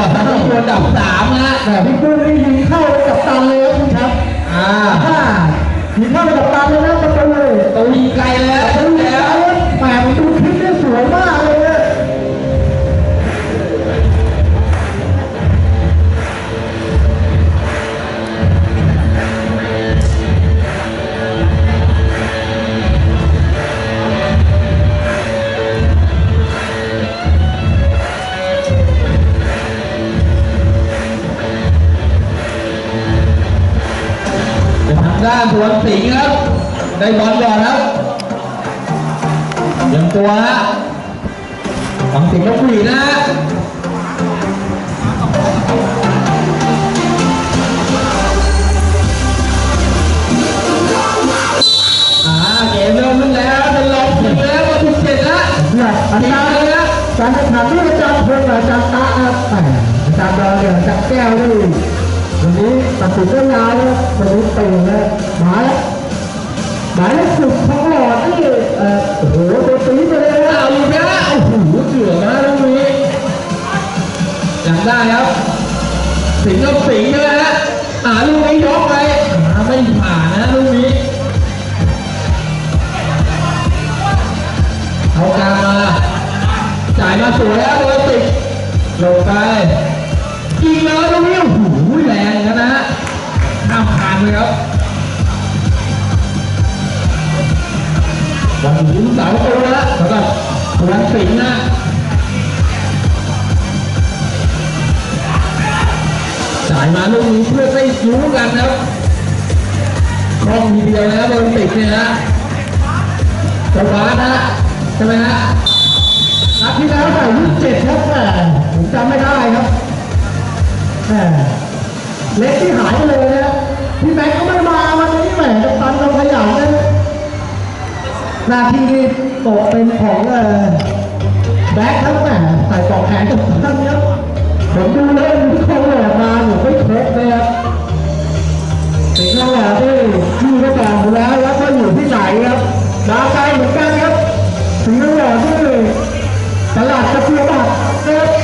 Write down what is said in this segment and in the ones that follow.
อันดับสามนะแต่พี่ปุ้ยนี่ยิงเข้าไปกับตันเลยครับคุณครับอ่าอ่ายิงเข้าไปกับตันเลยนะ สวนสิงห์ครับ ได้บอลก่อนครับยังตัวฮะฝั่งสิงห์นกหวีนะฮะเกมเริ่มขึ้นแล้วเป็นลมถึงแล้วมาทุกเจ็ดละเนี่ยอาจารย์เลยนะการแข่งขันที่อาจารย์พงศ์กับอาจารย์ตะครับแหมอาจารย์ดอนเนี่ยอาจารย์แก้วนี่วันนี้ตัดสินได้ยาวนะวันนี้ จ่ายมาลูกนี้เพื่อให้รู้กันนะครับคล่องทีเดียวนะโดนติดเนี่ยนะสบายนะใช่ไหมฮะนัดที่แล้วใส่ยี่สิบเจ็ดครับแหมผมจำไม่ได้ครับแหมเล็กที่หายไปเลยนะพี่แม็กก็ไม่มาวันนี้แหมกัปตันเราขยันนะนาทีนี่ตกเป็นของเออแบ็คครับแหมใส่ปอกแขนกับท่านเนี้ย ผมดูแล้วที่เขาแหลมาผมไม่ครบเลยครับถึงแล้วแหละที่ชื่อก็บอกอยู่แล้ว แล้วก็อยู่ที่ไหนครับดาวไกลเหมือนกันครับถึงแล้วแหละที่ตลาดกระเทียมบัตรนะครับ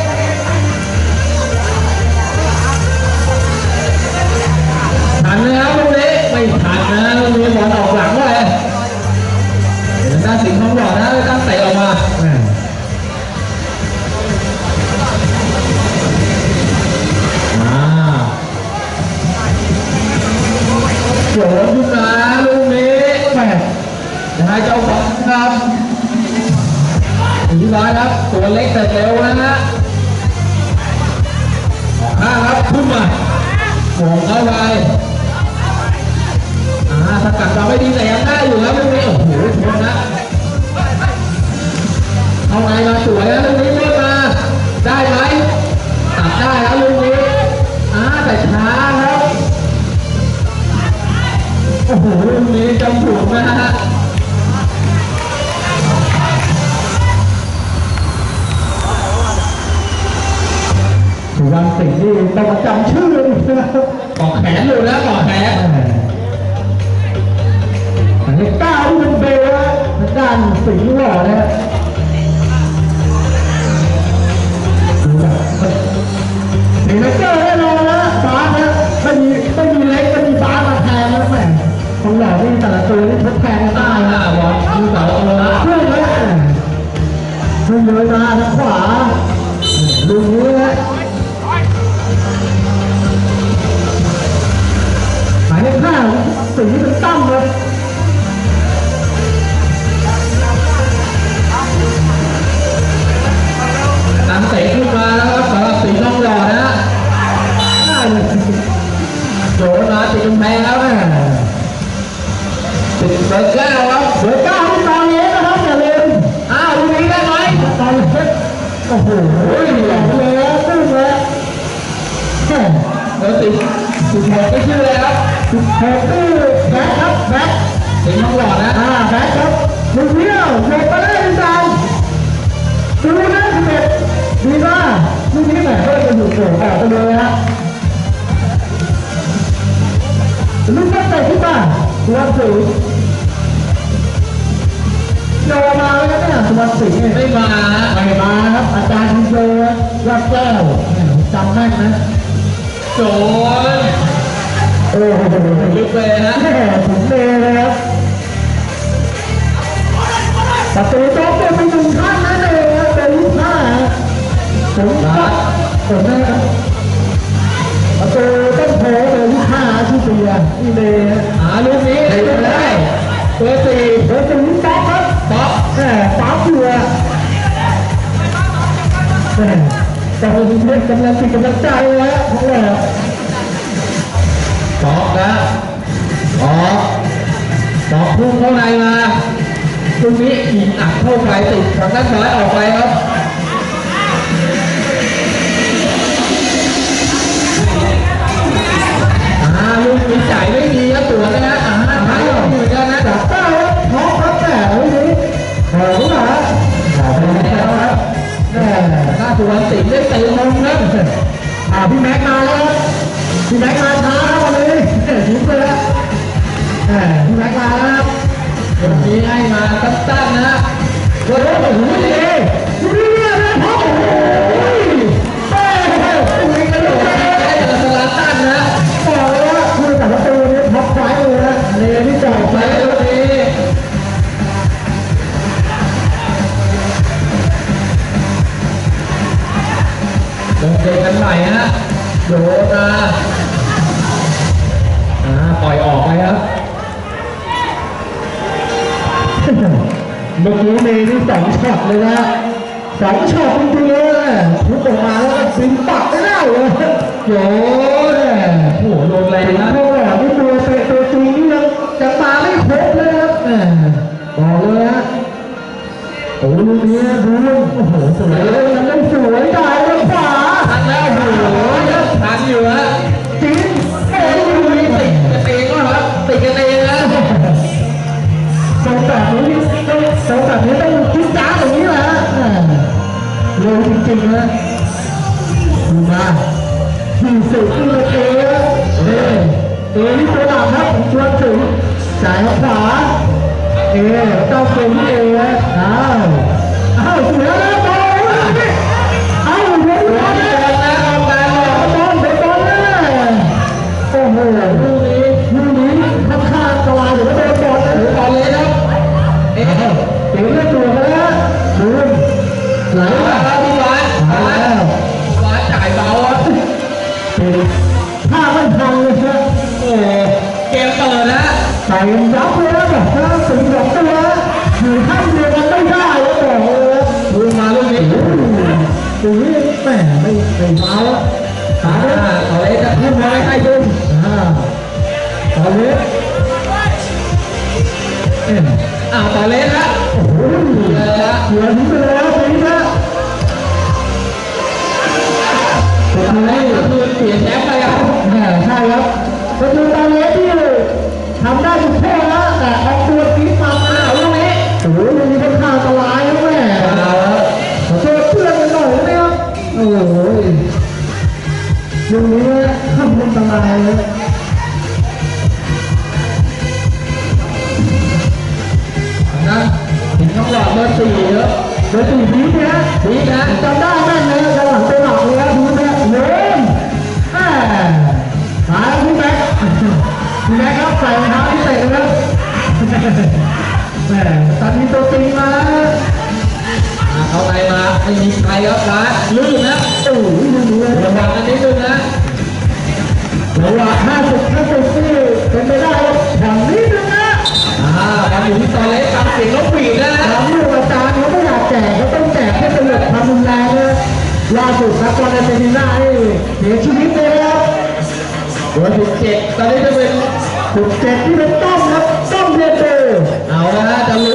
เพื่ ครับลูกเที่ยวเด็กไปได้ยังไงดูนะสิบเอ็ดดีมากลูกนี้แหมก็เลยจะอยู่โผล่ออกไปเลยฮะลูกนักเตะที่บ้านสุวรรณสิงห์โยมาแล้วนะเนี่ยสุวรรณสิงห์เนี่ยไม่มาฮะไปมาครับ อาจารย์คุณโยยอดแก้วเนี่ยผมจำแม่นนะโจนโอ้โหลึกเลยนะแม่ถึงเลยนะครับ ประตูโต๊ะเป็นหนึ่งท่านนั่นเองเป็นลูกห้าถึงก็ผมนะครับประตูต้นโพเป็นลูกห้าชื่อเบียร์นี่เลยหาลูกนี้ได้ได้เบอร์สี่เบอร์สี่ป๊อกครับป๊อปแหมป๊อกอยู่อะแม่แต่ผมเรียกกำลังติดกำลังใจแล้วเพราะว่าป๊อปนะป๊อปป๊อปพุ่งเข้าในมา ลูกนี้ยิงอัดเข้าไปติดทางด้านซ้ายออกไปครับลูกนี้จ่ายไม่ดีครับตัวนะฮะอ่าท้ายเหมือนกันนะจับได้ครับท็อปครับแต่วันนี้ขอรู้นะขอไปแล้วครับแม่ถ้าสุวรรณสิงห์ได้เตะมุมครับอ่าพี่แม็กมาแล้วพี่แม็กมาช้าครับวันนี้ ให้มาสั้น โอ้ยโหโดนแรงนะเท่าไหร่ที่ตัวเตะตัวจริงนี่ยังยังมาไม่ครบเลยครับบอกเลยฮะโอ้โหลูกนี้ดูโอ้โหสวย ลูกนี้ทำอันตรายเลยนะถึงต้องหลอดเบอร์สี่เยอะเบอร์สี่พีนะดีนะจำได้แม่นเลยกำลังตัวหลักเลยนะพีนะเล่นแม่หายพี่แม็กพี่แม็กครับใส่รองเท้าที่เตะนะครับแม่ตอนนี้ตัวจริงมาแล้วเข้าในมาไม่มีใครครับร้านลื่นนะโอ้ยดูดูเลยระวังกันนิดนึงนะ ระหว่างห้าสิบห้าสิบนี่เป็นไปได้ครับแข่งนิดนึงนะอ่าบอลอยู่ที่ตอเล็กฟังเสียงนกหวีดนะถามลูกอาจารย์เขาไม่อยากแจกเขาต้องแจกให้เประโยชน์ความรุนแรงนะล่าสุดนักบอลในเซนีน่านี่เสียชีวิตเลยนะครับเบอร์สิบเจ็ดตอนนี้จะเป็นสุดเจ็ดที่เป็นต้อมครับต้อมเรียนเตอร์เอาละฮะจะล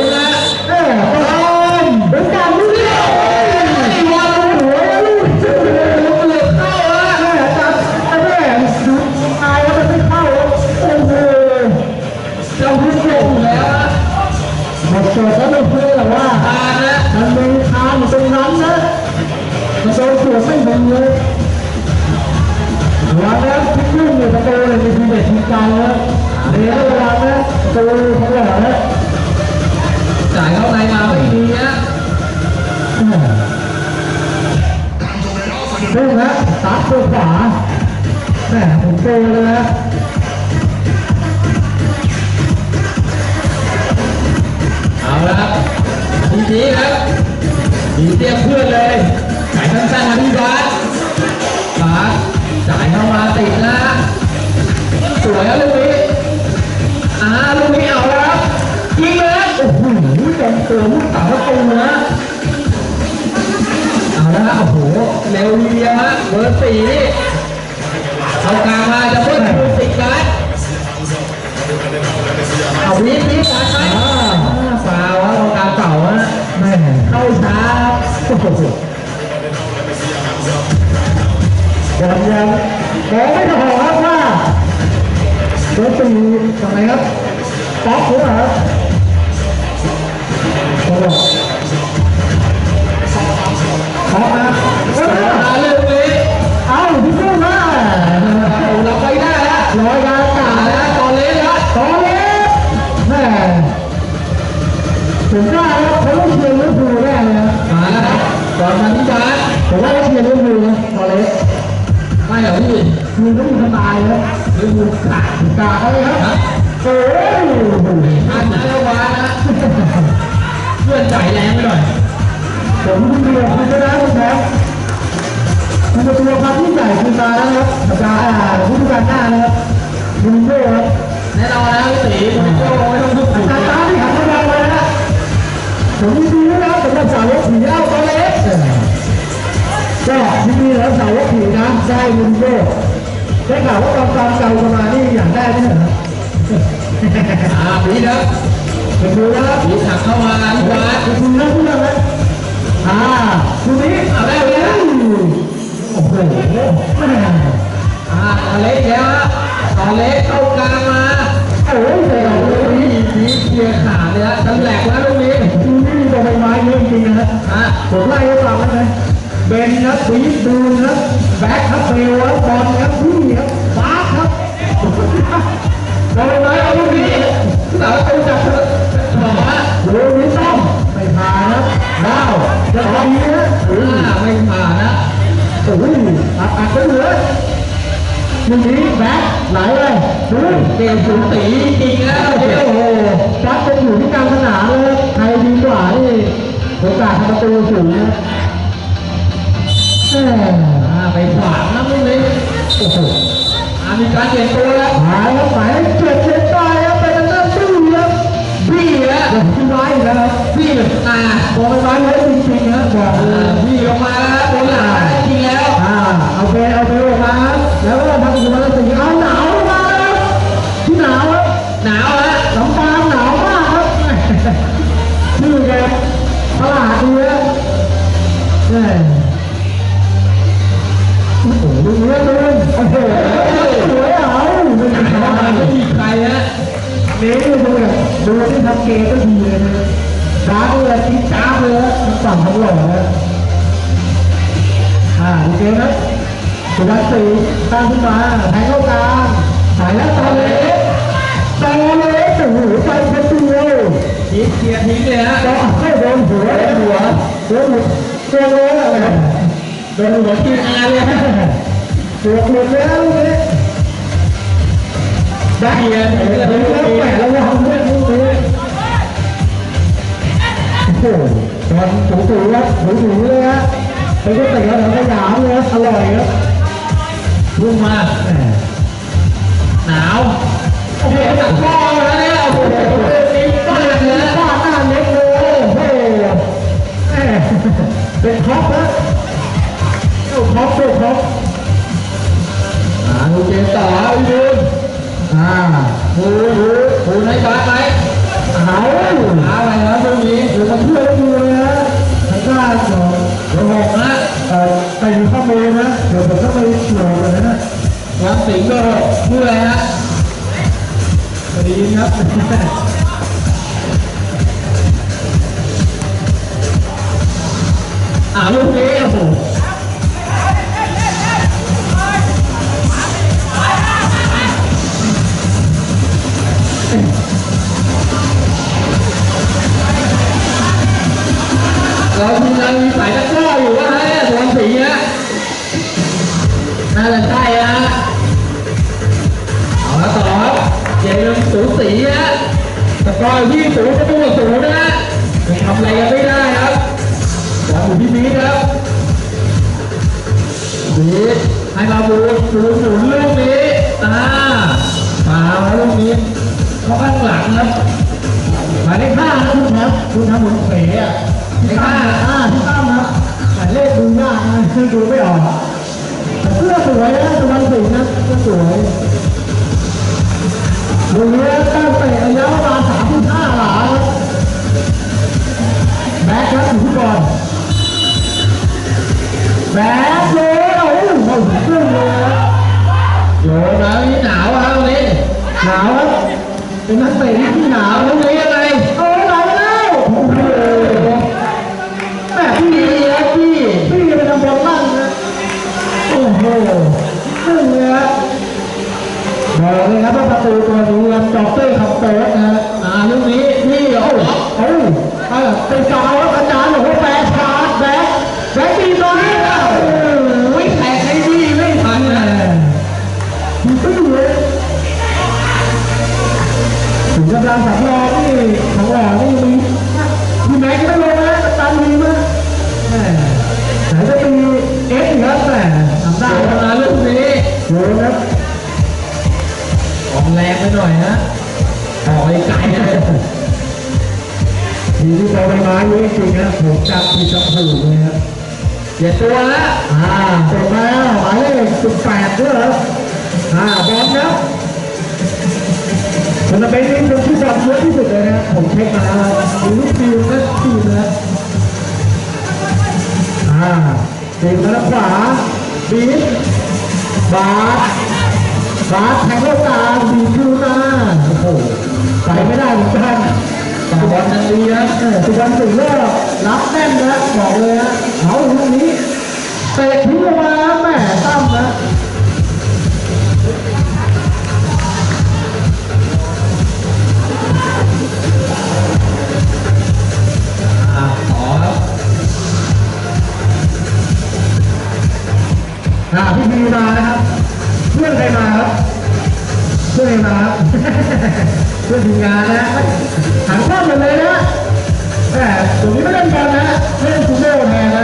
มันโดนสวนไม่ลงเลยระวังนะทุกลูกเนี่ยประตูเลยมีทีเด็ดทีไกลนะเดี๋ยวระวังนะประตูเขาหล่อนะจ่ายเข้าในมาไม่ดีนะลูกนะตัดตัวขวาแม่ผมโตเลยนะเอาละครับทีนี้ครับดีเตรียมเพื่อนเลยจ่าย สั้นๆนะพี่บาสบาสจ่ายเข้ามาติดนะ สวยครับลูกนี้อ่าลูกนี้เอาแล้วครับยิงเลยโอ้โหเต็มตัวลูกสาวประตูนะเอาละครับโอ้โหเร็วทีเดียวฮะเบอร์สี่นี่เอากลางมาจะเพิ่มคูณสิบบาทเอาวีดวีดบาสไหมอ่าฟาวครับเอากลางเก่าฮะแม่เข้าช้าครับโอ้โห ผมยังบอไม่ถอครับว่าเบอร์สี่ทำไมครับป๊อกหรือเปล่าครับโอ้โหป๊อกนะ ผมคุณเดียวคุณชนะคุณแชมป์คุณตัวความที่ใหญ่คุณมาแล้วนะครับอาจารย์ผู้จัดการหน้านะครับคุณโจ้ครับแน่นอนนะพี่ตีผมก็ไม่ต้องพูดถึงอาจารย์ที่หันมาเลยนะผมยินดีด้วยนะครับสำหรับสาวกผีเล่าตอนเล็กก็ยินดีแล้วสาวกผีนะได้คุณโจ้ได้ข่าวว่าตอนตอนเก่าสมาณนี่อย่างได้ไหมเหรออ่าพี่ครับเป็นดูนะครับพี่ถักเข้ามาที่บาสคุณเล่นเรื่องไหม อ่าคุณนี้เอาได้เลยนะโอ้โหแม่อ่าตอเล็กแล้วฮะตอเล็กเข้ากลางมาโอ้ยแต่โอ้เราโหนี่นี่เคลียร์ขาเลยฮะตำแหลกแล้วตรงนี้ทีนี่มีตัวใบไม้เยอะจริงนะฮะผมไล่ให้ฟังแล้วนะเบนครับบีดูนครับแบ็คครับเบลครับบอลครับพี่ครับบาครับตัวใบไม้เอาลูกนี้สาวตูจับเธอบอกว่าโอ้ ดาวจะทำดีนะอ่าไม่ผ่านนะโอ้ยอัดอัดไปเหลือลูกนี้แบ็คไหลเลยดูเกมสูสีจริงแล้วโอ้เนี่ยโหจัดเป็นอยู่ที่กลางสนามเลยใครดีกว่านี่โอกาสทำประตูสูงนะแหมอ่าไปขวางนะลูกนี้โอ้โหอ่ามีการเปลี่ยนตัวแล้วหายแล้วหมายเจ็ดเจ็ดตายครับเป็นอันดับที่ครับ พี่แล้วเดี๋ยวที่ไม้อีกแล้วครับพี่อ่าบอกไปไม้ไว้จริงๆนะบอกเลอ่ายพี่ลงมาแล้วตัวหลังจริงแล้วอ่าเอาไปเอาไปออกมาครับแล้วก็ทำสุพรรณสีเอาหนาวลงมาแล้วที่หนาวครับหนาวฮะลำปางหนาวมากครับชื่อแกประหลาดดีนะ หตอนสูงสูงครับสูงสูงเลยฮะไปก็เตะแล้วสยามเลยครับอร่อยครับพุ่งมาหนาวโอ้โหตัดข้อแล้วเนี่ยโอ้โหติ๊กมากเลยฟาดหน้าเล็กเลยโอ้โหเป็นท็อปนะเจ้าท็อปเจ้าท็อปอ่าดูเกมต่อพี่บุญอ่าดูดูดูให้บาสไหม เอาหาอะไรครับตรงนี้เดี๋ยวมาช่วยกันดูเลยนะทางด้านของเดี๋ยวหกนะเอ่อไปอยู่ข้อมือนะเดี๋ยวผมต้องไปเฉียวกันนะน้ำสิงห์ก็เมื่อยฮะสวัสดีครับอ่าลูกนี้โอ้โห เราทีมงามีสายตะกร้ออยู่ว่าฮะสวนสีฮะน่าจะใช่ฮะเกมยังสูสีฮะสกอร์อที่ศูนย์ประตูต่อศูนย์นะฮะยังทำอะไรกันไม่ได้ครับบอลอยู่ที่บีครับบีให้มาบูนบูนหมุนลูกนี้อ่ามาแล้วลูกนี้เขาข้างหลังครับหมายเลขห้านะคุณแชมป์คุณทำเหมือนเป๋อะ เลขห้าอ่าที่ตั้มนะหมายเลขดูยากนะคือดูไม่ออกแต่เสื้อสวยนะตะวันสินะเสื้อสวยลูกนี้ยตั้งเตะระยะประมาณสามถึงห้าหลาแบ็คครับอยู่ที่อลแบ็คเลยโอ้โหเอาถึงครึ่งเลยโยนมาที่หนาวครับตรงนี้หนาวครับเป็นนักเตะที่หนาวเอานะลูกนี้ยังไงโอ้ยไหลแล้ว ซึ่งเลยฮะบอกเลยครับว่าประตูตัวนี้ครับจอกเตอร์ขับโต๊ะนะฮะอ่าลูกนี้นี่โอ้โหเอ้าเอ้าเป็นจาวค ทีที่บอลใบไม้เยอะจริงนะผมจำผิดจำถูกเลยครับเดี๋ยวตัวละอ่าส่งแล้วหมายเลขสิบแปดด้วยครับอ่าบอลครับมันจะเป็นนี่เป็นที่บอลเยอะที่สุดเลยนะผมเช็คมาแล้วมีลูกฟิวก็ทีมนะอ่าตีมาทางขวาบีบบาสบาสแทงเข้ากลาง ดีนะสุวรรณสิงห์ก็รับแน่นนะบอกเลยนะเอาลูกนี้เตะทิ้งลงมาแม่ตั้มนะอ่าพี่พีมานะครับ เพื่อนใครมาครับ เพื่อนใครมาครับ เพื่อนทีมงานนะหันข้ามมาเลยนะแหมตัวนี้ไม่เล่นบอลนะเล่นซูโม่แทนนะ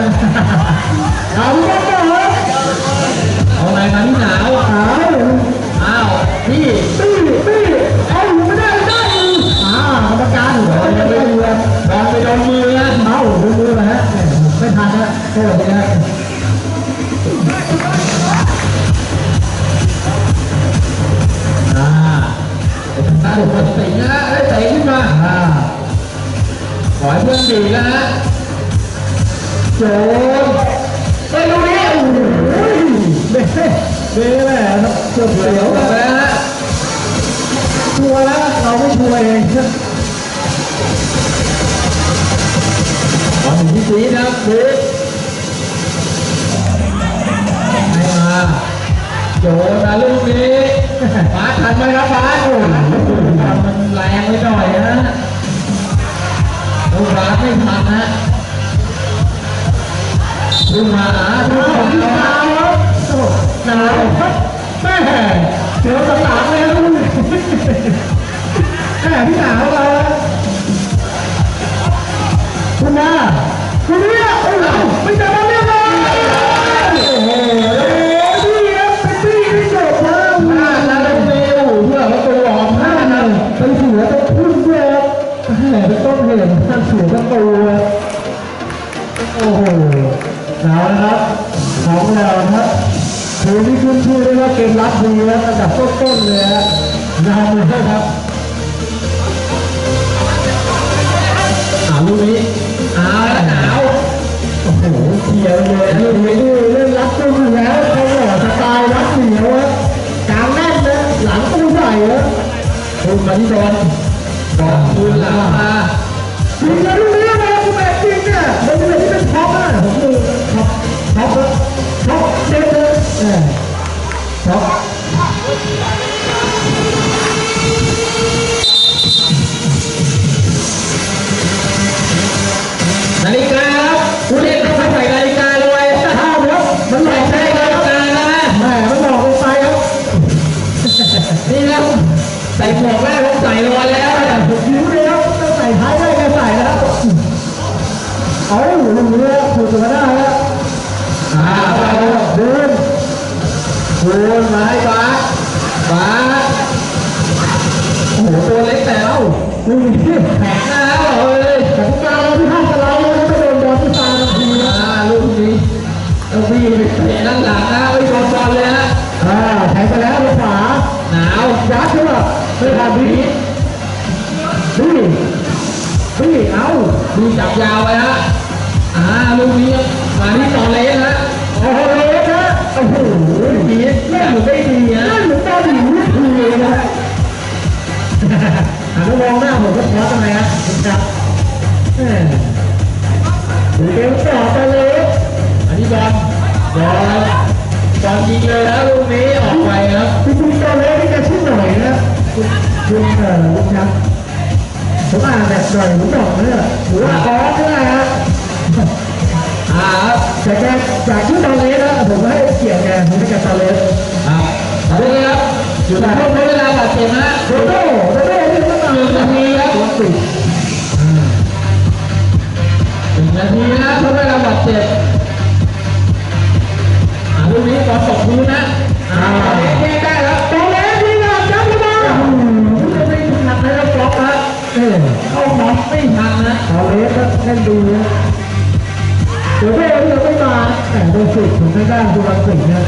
เอาลูกบอลก่อนครับเอาไหนมาที่หนาวเอาวอ้าวพี่ปี้ปี้เอาอยู่ไม่ได้ได้อยู่อ่ากรรมการหัวไม่ได้อยู่ครับอลไปโดนมือนะเอาโดูมือนะฮะไม่ทันนะโทษนะฮะ ไอ้ทางด้านะฮะได้เตะขึ้นมาอ่าขอให้เพื่อนดีนะฮะโจนไปดูนี่โอ้โหเบ้เบ้แหละเกือบเสียวแล้วฮะชัวร์แล้วเราไม่ชัวร์เองนะบอถึงที่สีนะครับบีบให้มา โยนมาลูกนี้ฟ้าทันไหมครับฟ้าโอ้โหมันแรงไปหน่อยนะลูกฟ้าไม่ทันนะขึ้นมาหาทุกอ้าควนพี่เอาวหนาวครับแม่เดี๋ยวจะตากเลยนะคุณแม่พี่หนาวเรา คุณมาที่ตอนบอลคืนหลังมาจริงนะลูกนี้นะคุณแม่จริงเนี่ยมันเป็นที่เป็นท็อปอะผมดูท็อปท็อปท็อปเด็ดเลยท็อป อ บอลยิงเลยนะลูกนี้ออกไปครับจริงๆตอนแรกนี่จะชื่อหน่อยนะคุณคุณเอ่อคุณครับผมอ่านแบบหน่อยผมบอกเนี่ยหรือว่าออสก็ได้ฮะอ่าครับแต่แกจากชื่อตอนเล็กนะผมให้เกียรติแกผมให้แกตอนเล็กครับเอาเลยครับอยู่ในช่วงเวลาบาดเจ็บนะโดโดโดโดนี่ก็ตามหนึ่งนาทีครับตัวติดหนึ่งนาทีนะช่วงเวลาบาดเจ็บอ่า ลูกนี้บอลตกพื้นนะอ่าแก้ได้แล้วตอนเล็กนี่นะจับขึ้นมาจะไม่ถนัดนะครับบล็อกนะเออเข้าบอไม่ทันนะตอเล็กก็เล่นดีนะโดโดนี่ยังไม่มาแต่โดนสุดถึงได้ด้านดูรังสิตนะ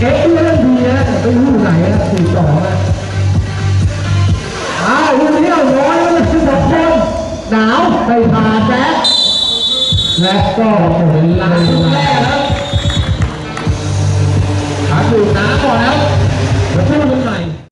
เอ็กซ์ที่เล่นดีนะแต่ไม่รู้อยู่ไหนนะสี่สองนะอ้าวลูกนี้เอาน้อยแล้วนะสิบหกคนหนาวไปผ่าแจ๊คและก็หมดเวหลัลางลูกแรกแล้ว ขาดูน้ำก่อนแล้วเดี๋ยวพูดกันใหม่